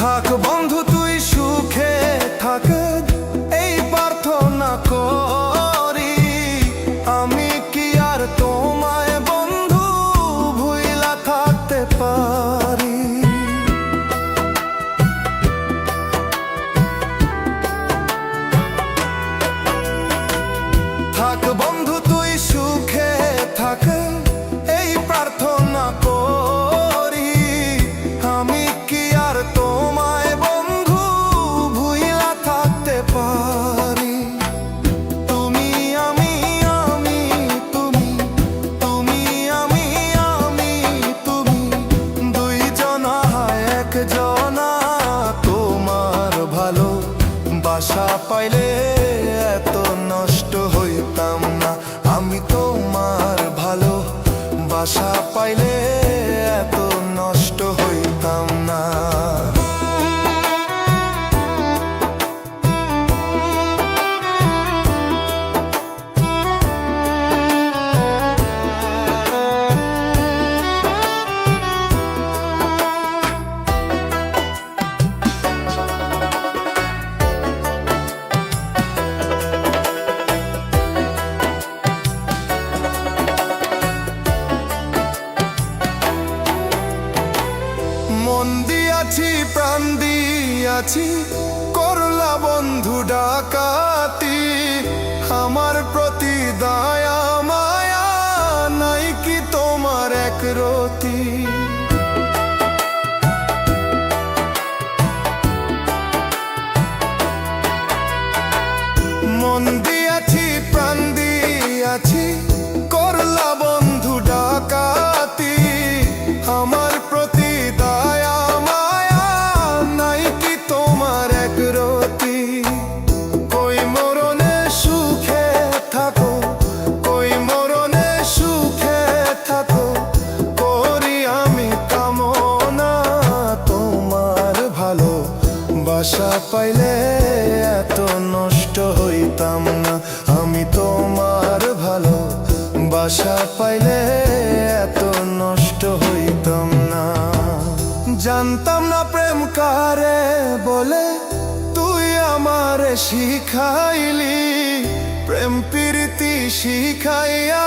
থাক বন্ধু বাসা এত নষ্ট হইতাম না। আমি তোমার ভালো বাসা পাইলে মন দিয়াছি, প্রাণ দিয়াছি, করলা বন্ধু ডাকাতি। আমার প্রতি দায়া, মায়া নাই কি তোমার এক বাসা পাইলে এত নষ্ট হইতাম না। আমি তোমার ভালো বাসা পাইলে এত নষ্ট হইতাম না। জানতাম না প্রেম কারে বলে, তুই আমারে শিখাইলি। প্রেম প্রীতি শিখাইয়া